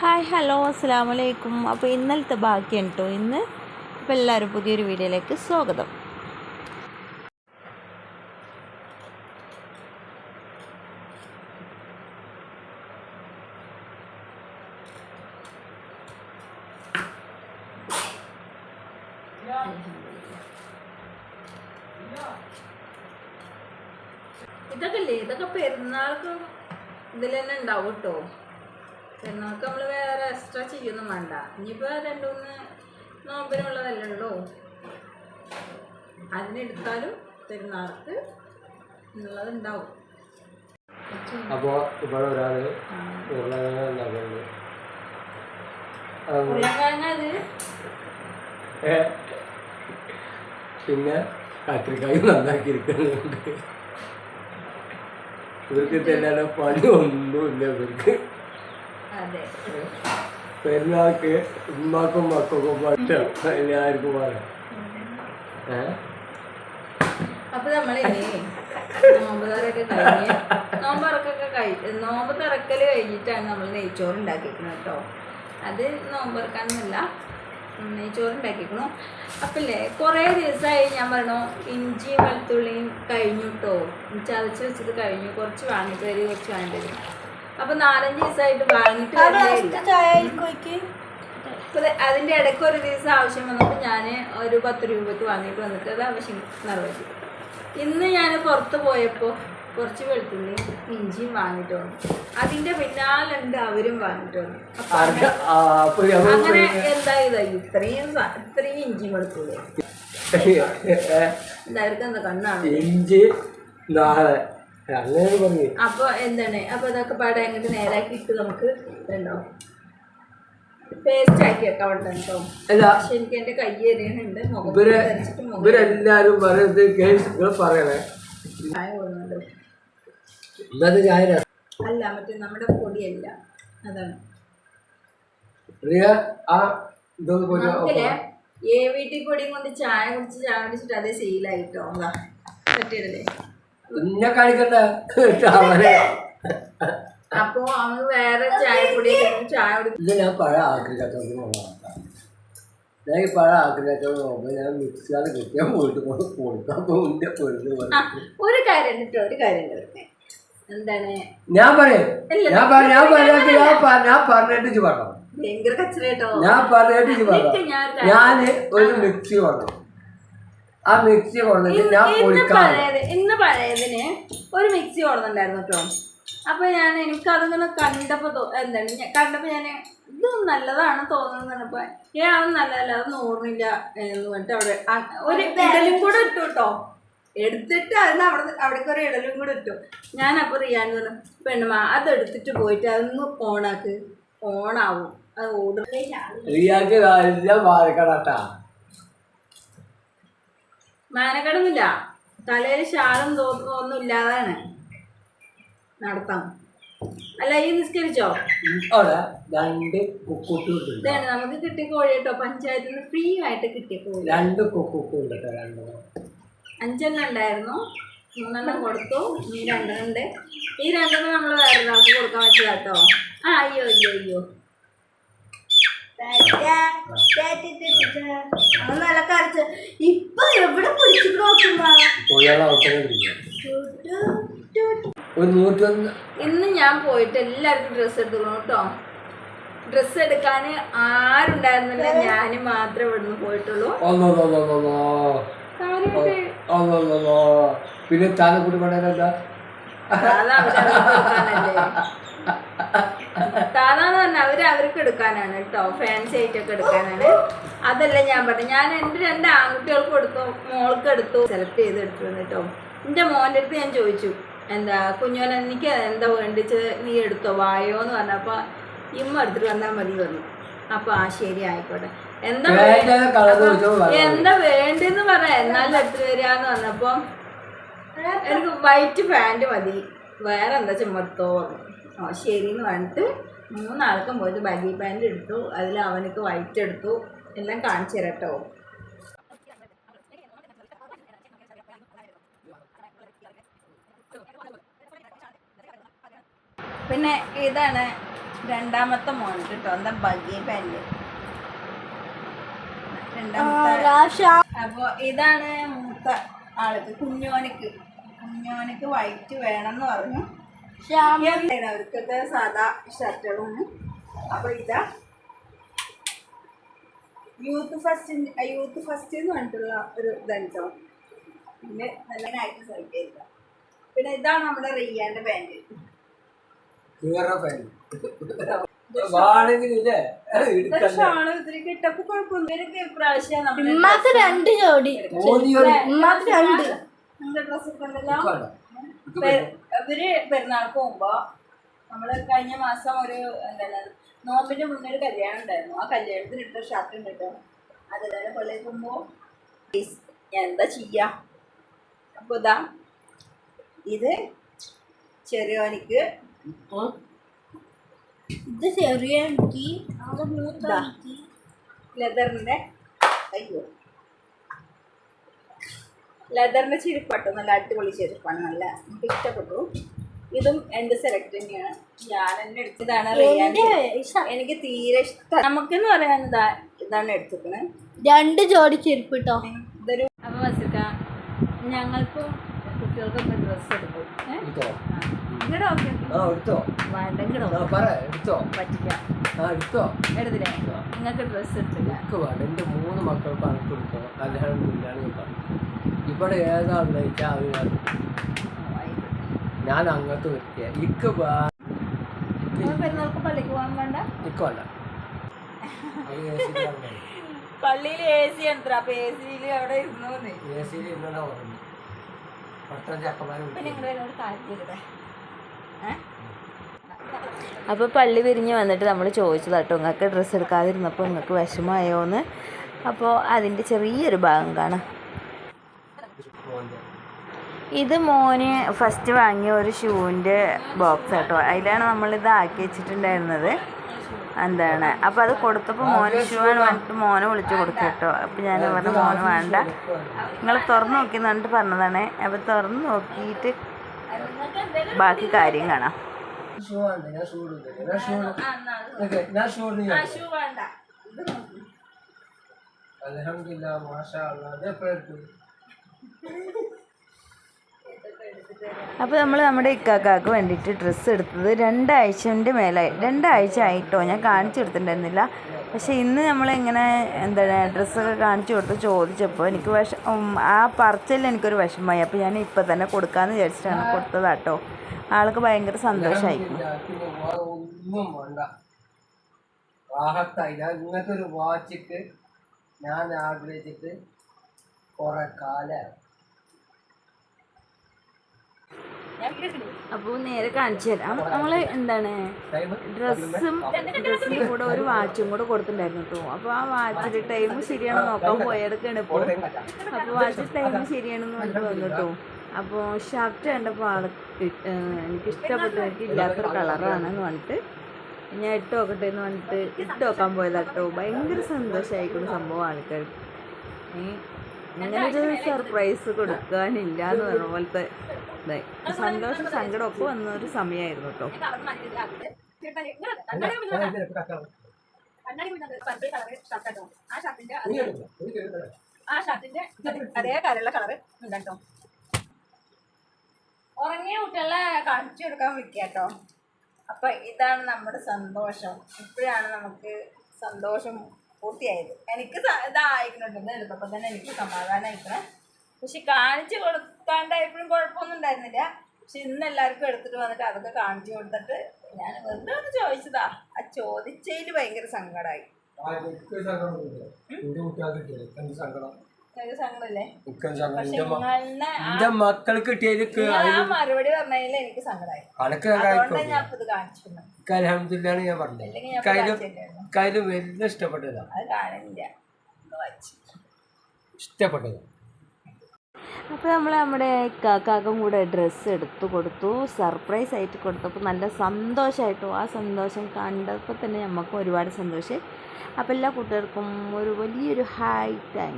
Hi hello അസ്സാം വലൈക്കും അപ്പോൾ ഇന്നലത്തെ ബാക്കിയാണ് കേട്ടോ ഇന്ന് അപ്പോൾ എല്ലാവരും പുതിയൊരു വീഡിയോയിലേക്ക് സ്വാഗതം. ഇതൊക്കെ ഇതൊക്കെ പെരുന്നാൾക്ക് ഇതിൽ തന്നെ ഉണ്ടാവും കേട്ടോ പെരുന്നാൾക്ക് നമ്മൾ വേറെ എക്സ്ട്രാ ചെയ്യൊന്നും വേണ്ട. ഇനിയിപ്പോൾ രണ്ട് മൂന്ന് നോമ്പിനുള്ളതല്ലേ ഉള്ളൂ. അതിനെടുത്താലും പെരുന്നാൾക്ക് ഉള്ളത് ഉണ്ടാവും അപ്പോൾ ഇവിടെ ഒരാൾ ഉരുളക്കിഴങ്ങ് പിന്നെ കത്തിരിക്കായും നന്നാക്കിയിരിക്കുന്നുണ്ട് ഇവർക്ക് തന്നെ പണി ഒന്നുമില്ല ഇവർക്ക്. പെരുന്നാൾക്ക് ഉമ്മാക്കും മക്കൾക്കും പറ്റും എല്ലാവർക്കും പറയാം അപ്പൊ നമ്മളില്ലേ നോമ്പ് തറയൊക്കെ കഴിഞ്ഞ് നോമ്പ് ഇറക്കൊക്കെ കഴി നോമ്പ് തറക്കൽ കഴിഞ്ഞിട്ടാണ് നമ്മൾ നെയ്ച്ചോറ് ഉണ്ടാക്കിയിരിക്കുന്നത് കേട്ടോ. അത് നോമ്പ് തുറക്കാനൊന്നുമില്ല ഉം, നെയ്ച്ചോറ് ഉണ്ടാക്കിയിരിക്കണു അപ്പല്ലേ കുറേ ദിവസമായി ഞാൻ പറഞ്ഞു ഇഞ്ചിയും വെളുത്തുള്ളിയും കഴിഞ്ഞു കേട്ടോ ചതച്ച് വെച്ചത് കഴിഞ്ഞു. കുറച്ച് വാങ്ങിച്ചു തരും കുറച്ച് വാങ്ങിട്ട് തരും അപ്പൊ നാലഞ്ച് ദിവസമായിട്ട് വാങ്ങിട്ട് അതിന്റെ ഇടയ്ക്ക് ഒരു ദിവസം ആവശ്യം വന്നപ്പോൾ ഞാൻ ഒരു പത്ത് രൂപയ്ക്ക് വാങ്ങിയിട്ട് വന്നിട്ട് അത് ആവശ്യം നിറവേറ്റി ഇന്ന് ഞാൻ പുറത്ത് പോയപ്പോൾ കുറച്ച് വെളുത്തുള്ളി ഇഞ്ചിയും വാങ്ങിട്ട് വന്നു. അതിന്റെ പിന്നാലുണ്ട് അവരും വാങ്ങിട്ട് വന്നു. അങ്ങനെ എന്താ ഇതായി ഇത്രയും ഇത്രയും ഇഞ്ചി വെളുത്തുള്ളി എന്തായിരിക്കും എന്താ കണ്ണാണ്? ഇഞ്ചി നാളെ അപ്പൊ എന്താണ്? അപ്പൊ ഇതൊക്കെ പാടെ അങ്ങോട്ട് നേരാക്കി ഇട്ട് നമുക്ക് ഉണ്ടോ പേസ്റ്റ് ആക്കി വെക്കാൻ കേട്ടോ. പക്ഷെ എനിക്ക് എന്റെ കൈ എറിയണുണ്ട് ഇവരെല്ലാരും പറയുന്നത് നിങ്ങൾ പറയണേ. അല്ല മറ്റേ നമ്മുടെ പൊടിയല്ല. അതാണ്. ഏ വീട്ടിൽ പൊടിയും കൊണ്ട് ചായ കുടിച്ച് ചായ കുടിച്ചിട്ട് അതേ ശീലായിട്ടോ അതാ പറ്റിയതല്ലേ ഇന്നെ കാണിക്കട്ടെ അവനെ. അപ്പോ വേറെ ചായ ഇത് ഞാൻ പഴ ആക്രിക്കച്ചവടത്തിന് നോക്കാം. ഞാൻ ഈ പഴ ആക്രിക്കച്ചവടം നോക്കുമ്പോൾ ഞാൻ മിക്സിയാണ് കിട്ടിയാൽ പോയിട്ട് കൊടുക്കാൻ പോകുന്ന ഒരു കാര്യം കേട്ടോ ഒരു കാര്യം എന്താണ്? ഞാൻ പറയും. ഞാൻ പറയാം ഞാൻ പറഞ്ഞിട്ട് ഞാൻ ഞാൻ പറഞ്ഞിട്ട് പറഞ്ഞു. ഭയങ്കര കച്ചറ കേട്ടോ. ഞാൻ പറഞ്ഞിട്ട് പറഞ്ഞു. ഞാൻ ഒരു മിക്സി കൊണ്ടു ആ മിക്സി കൊണ്ടിട്ട് ഞാൻ ഇന്ന് പഴയത് ഇന്ന് പഴയതിന് ഒരു മിക്സി ഓടുന്നുണ്ടായിരുന്നു കേട്ടോ. അപ്പൊ ഞാൻ എനിക്ക് അതിങ്ങനെ കണ്ടപ്പോ തോ- എന്താണ് ഞാൻ കണ്ടപ്പോ ഞാൻ ഇത് നല്ലതാണ് തോന്നുന്നത് പറഞ്ഞപ്പോ ഏ അത് നല്ലതല്ല അത് നൂറിനില്ല എന്ന് പറഞ്ഞിട്ട് അവിടെ ആ- ഒരു ഇടലും കൂടെ ഇട്ടു കേട്ടോ. എടുത്തിട്ട് അതിന് അവിടെ അവിടേക്ക് ഒരു ഇടലും കൂടെ ഇട്ടു. ഞാൻ അപ്പൊ റിയാൻ പറഞ്ഞു പെണ്ണുമാ അത് എടുത്തിട്ട് പോയിട്ട് അതൊന്ന് ഓണാക്ക്. ഓണാവും. അത് ഓടും റിയാക്ക് മാനക്കടമില്ല തലയിൽ ഷാളും തോന്നുന്നു ഒന്നും ഇല്ലാതാണ് നടത്താം. അല്ല ഈ നിസ്കരിച്ചോ? രണ്ട് ഇതാണ് നമുക്ക് കിട്ടിയ കോഴി കേട്ടോ. പഞ്ചായത്തിൽ നിന്ന് ഫ്രീ ആയിട്ട് കിട്ടിയ കോഴി. രണ്ട് കുക്കുണ്ട് അഞ്ചെണ്ണം ഉണ്ടായിരുന്നു. മൂന്നെണ്ണം കൊടുത്തു. ഈ രണ്ടെണ്ണം ഉണ്ട്. ഈ രണ്ടെണ്ണം നമ്മൾ വേറെ ഒരാൾക്ക് കൊടുക്കാൻ പറ്റില്ല കേട്ടോ. ആ അയ്യോ അയ്യോ അയ്യോ. നല്ല കരച്ച് ഇപ്പൊ എവിടെ പിടിച്ചു ഇന്ന് ഞാൻ പോയിട്ട് എല്ലാവർക്കും ഡ്രസ്സ് എടുത്തോളൂ കേട്ടോ. ഡ്രസ്സ് എടുക്കാൻ ആരുണ്ടായിരുന്നില്ല. ഞാൻ മാത്രമേ ഇവിടുന്ന് പോയിട്ടുള്ളൂ. പിന്നെ താനക്കുട്ടി കൂടി എടുക്കാനല്ലേ താതാന്ന് പറഞ്ഞാൽ അവർ അവർക്ക് എടുക്കാനാണ് കേട്ടോ. ഫാൻസി ആയിട്ടൊക്കെ എടുക്കാനാണ്. അതല്ല ഞാൻ പറഞ്ഞു. ഞാൻ എന്റെ രണ്ട് ആൺകുട്ടികൾക്ക് എടുത്തു മോൾക്ക് എടുത്തു സെലക്ട് ചെയ്ത് എടുത്തു കേട്ടോ. എന്റെ മോന്റെ അടുത്ത് ഞാൻ ചോദിച്ചു എന്താ കുഞ്ഞോനെ എനിക്ക് എന്താ വേണ്ടിച്ച് നീ എടുത്തോ? വായോ എന്ന് പറഞ്ഞപ്പോൾ ഇമ്മ എടുത്തിട്ട് വന്നാൽ മതി പറഞ്ഞു. അപ്പൊ ആ ശരി ആയിക്കോട്ടെ. എന്താ എന്താ വേണ്ടെന്ന് പറഞ്ഞ എന്നാലും എടുത്തു വരികന്ന് പറഞ്ഞപ്പോ എനിക്ക് വൈറ്റ് പാന്റ് മതി. വേറെ എന്താ ചുമത്തോ? പറഞ്ഞു ഓ ശരി എന്ന് പറഞ്ഞിട്ട് മൂന്നാൾക്കും പോയിട്ട് ബഗി പാന്റ് എടുത്തു. അതിൽ അവനക്ക് വൈറ്റ് എടുത്തു. എല്ലാം കാണിച്ചു തരട്ടോ പിന്നെ ഇതാണ് രണ്ടാമത്തെ മോൻ കേട്ടോ. എന്താ ബഗി പാന്റ് രണ്ടാമത്തെ അപ്പോൾ ഇതാണ് മൂത്ത ആൾക്ക് കുഞ്ഞോനക്ക്. കുഞ്ഞോനക്ക് വൈറ്റ് വേണം എന്ന് പറഞ്ഞു. അവർക്കൊക്കെ സാധാ ഷർട്ടുകളാണ്. അപ്പൊ ഇതാ. യൂത്ത് ഫസ്റ്റ് യൂത്ത് ഫസ്റ്റ് എന്ന് പറഞ്ഞിട്ടുള്ള ഒരു ഇതാണ് പിന്നെ നല്ല ആയിട്ട് സെലക്ട് ചെയ്ത പിന്നെ ഇതാണ് നമ്മുടെ റിയാന്റെ പാന്റ് രണ്ട് ജോഡി. രണ്ട്. നിങ്ങളുടെ ഡ്രസ്സ് ഉണ്ടല്ലോ ഇവർ പെരുന്നാൾക്ക് പോകുമ്പോ നമ്മൾ കഴിഞ്ഞ മാസം ഒരു എന്താണ് നോമ്പിന്റെ മുന്നേ ഒരു കല്യാണം ഉണ്ടായിരുന്നു. ആ കല്യാണത്തിന് ഇട്ട ഷർട്ട് ഉണ്ട് കേട്ടോ അതുപോലെ പള്ളിയിൽ പോകുമ്പോ ഞാൻ എന്താ ചെയ്യാ? അപ്പൊ ഇതാ ഇത് ചെറിയോനിക്ക് ഇത് ചെറിയ ലെതറിന്റെ അയ്യോ ലെതറിന്റെ ചെരുപ്പാട്ടോ നല്ല അടിപൊളി ചെരുപ്പാണ് നല്ല എനിക്ക് ഇഷ്ടപ്പെട്ടു. ഇതും എന്റെ സെലക്ട് തന്നെയാണ്. ഞാൻ എന്നെ എടുത്തതാണ് എനിക്ക് തീരെ ഇഷ്ടം. നമുക്കെന്ന് പറയാൻ ഇതാ ഇതാണ് എടുത്തിക്കണേ രണ്ട് ജോഡി ചെരുപ്പ് കേട്ടോ ഇതൊരു അപ്പൊ വസിക്ക ഞങ്ങൾക്കും കുട്ടികൾക്കൊക്കെ ഡ്രസ്സ് എടുക്കും. നിങ്ങൾക്ക് ഡ്രസ്സ് എടുത്തില്ല. മൂന്ന് മക്കൾക്ക് ഞാൻ പറഞ്ഞു. ഇവിടെ ഏതാണെന്ന് വെച്ചാൽ അറിയാം. ഞാൻ അങ്ങോട്ട് വെക്കുക ഇക്ക് വാ. പെരുന്നാൾക്ക് പള്ളിക്ക് പോകാൻ വേണ്ട? ഇക്ക് വേണ്ട. പള്ളിയിൽ എ സി ഉണ്ട്. അപ്പൊ എ സിയിൽ അവിടെ ഇരുന്നു എ സിയിൽ ഇരുന്നാ പറഞ്ഞു പട്ടം ചക്കന്മാരും നിങ്ങളുടെ എന്നോട് കാര്യം ചെയ്തേ അപ്പോൾ പള്ളി പിരിഞ്ഞ് വന്നിട്ട് നമ്മൾ ചോദിച്ചത് കേട്ടോ നിങ്ങൾക്ക് ഡ്രസ്സ് എടുക്കാതിരുന്നപ്പോൾ നിങ്ങൾക്ക് വിഷമമായോ എന്ന് അപ്പോൾ അതിന്റെ ചെറിയൊരു ഭാഗം കാണാം. ഇത് മോന് ഫസ്റ്റ് വാങ്ങിയ ഒരു ഷൂവിന്റെ ബോക്സ് കേട്ടോ അതിലാണ് നമ്മളിത് ആക്കി വെച്ചിട്ടുണ്ടായിരുന്നത്. എന്താണ്? അപ്പോൾ അത് കൊടുത്തപ്പോൾ മോന് ഷൂ ആണ് പറഞ്ഞിട്ട് മോനെ വിളിച്ച് കൊടുത്തു കേട്ടോ അപ്പോൾ ഞാൻ പറഞ്ഞു മോന് വേണ്ട. നിങ്ങൾ തുറന്ന് നോക്കി എന്നിട്ട് പറഞ്ഞതാണ്. അപ്പോൾ തുറന്ന് നോക്കിയിട്ട് ബാക്കി കാര്യം കാണാം. ഷൂ അലഹമില്ല മാഷാ അല്ലാതെ അപ്പോൾ നമ്മൾ നമ്മുടെ ഇക്കാക്കാക്ക് വേണ്ടിയിട്ട് ഡ്രസ്സ് എടുത്തത് രണ്ടാഴ്ചന്റെ മേലായി രണ്ടാഴ്ച ആയിട്ടോ ഞാൻ കാണിച്ചു കൊടുത്തിട്ടുണ്ടായിരുന്നില്ല. പക്ഷേ ഇന്ന് നമ്മൾ നമ്മളിങ്ങനെ എന്താണ് ഡ്രസ്സൊക്കെ കാണിച്ചു കൊടുത്ത് ചോദിച്ചപ്പോൾ എനിക്ക് വിഷ ആ പറച്ചലിൽ എനിക്കൊരു വിഷമമായി. അപ്പോൾ ഞാൻ ഇപ്പം തന്നെ കൊടുക്കാമെന്ന് വിചാരിച്ചിട്ടാണ് കൊടുത്തതാട്ടോ. ആൾക്ക് ഭയങ്കര ഞാൻ ഇങ്ങനത്തെ ഒരു വാച്ചിക്ക് ഞാൻ ആഗ്രഹിച്ചിട്ട് കുറേ കാലം. അപ്പോൾ നേരെ കാണിച്ചു തരാം. നമ്മൾ എന്താണ്? ഡ്രസ്സും ഡ്രസ്സും കൂടെ ഒരു വാച്ചും കൂടെ കൊടുത്തിട്ടുണ്ടായിരുന്നു കേട്ടോ അപ്പോൾ ആ വാച്ചിൽ ടൈം ശരിയാണോ നോക്കാൻ പോയെടുക്കാണ് ഇപ്പോൾ അപ്പോൾ വാച്ച് ടൈം ശരിയാണെന്ന് പറഞ്ഞു തോന്നുന്നു കേട്ടോ അപ്പോൾ ഷർട്ട് കണ്ടപ്പോൾ ആൾ എനിക്ക് ഇഷ്ടപ്പെട്ടു എനിക്ക് ഇല്ലാത്തൊരു കളറാണെന്ന് പറഞ്ഞിട്ട് ഞാൻ ഇട്ട് നോക്കട്ടെ എന്ന് പറഞ്ഞിട്ട് ഇട്ട് നോക്കാൻ പോയതാട്ടോ ഭയങ്കര സന്തോഷമായിക്കൊണ്ട് സംഭവം ആൾക്കാർ ഇങ്ങനെ ഒരു സർപ്രൈസ് കൊടുക്കാനില്ല എന്ന് പറഞ്ഞ പോലത്തെ സന്തോഷം സങ്കടം ഒക്കെ വന്ന ഒരു സമയമായിരുന്നു കേട്ടോ. ആ അതേ കളറ് ഉറങ്ങിയ കുട്ടികളെ കാണിച്ചു കൊടുക്കാൻ വിളിക്കാട്ടോ അപ്പൊ ഇതാണ് നമ്മുടെ സന്തോഷം. ഇപ്പോഴാണ് നമുക്ക് സന്തോഷം പൂർത്തിയായത്. എനിക്ക് ഇതായിരിക്കുന്നുണ്ട് എടുത്തപ്പോൾ തന്നെ എനിക്ക് സമാധാനമായിക്കണേ പക്ഷെ കാണിച്ചു കൊടുക്കാണ്ടായപ്പോഴും കുഴപ്പമൊന്നും ഉണ്ടായിരുന്നില്ല. പക്ഷെ ഇന്ന് എല്ലാവർക്കും എടുത്തിട്ട് വന്നിട്ട് അതൊക്കെ കാണിച്ചു കൊടുത്തിട്ട് ഞാൻ വെറുതെ ഒന്ന് ചോദിച്ചതാ. ആ ചോദിച്ചതിൽ ഭയങ്കര സങ്കടമായി എന്റെ എനിക്ക് എനിക്ക് മക്കൾക്ക് കിട്ടിയതിക്ക് മറുപടി പറഞ്ഞതിൽ എനിക്ക് സങ്കടമായി തന്നത്. അലഹമില്ലാണ് ഞാൻ പറഞ്ഞത് കാണിച്ചു വലിയ ഇഷ്ടപ്പെട്ടതാ. അത് കാണില്ല. ഒന്ന് വായിച്ച്. ഇഷ്ടപ്പെട്ടത്. അപ്പോൾ നമ്മൾ നമ്മുടെ കാക്കാക്കും കൂടെ ഡ്രസ്സ് എടുത്തു കൊടുത്തു സർപ്രൈസ് ആയിട്ട് കൊടുത്തപ്പോൾ നല്ല സന്തോഷമായിട്ടു ആ സന്തോഷം കണ്ടപ്പോൾ തന്നെ നമുക്ക് ഒരുപാട് സന്തോഷം അപ്പോൾ എല്ലാ കൂട്ടുകാർക്കും ഒരു വലിയൊരു ഹായ് താങ്ക്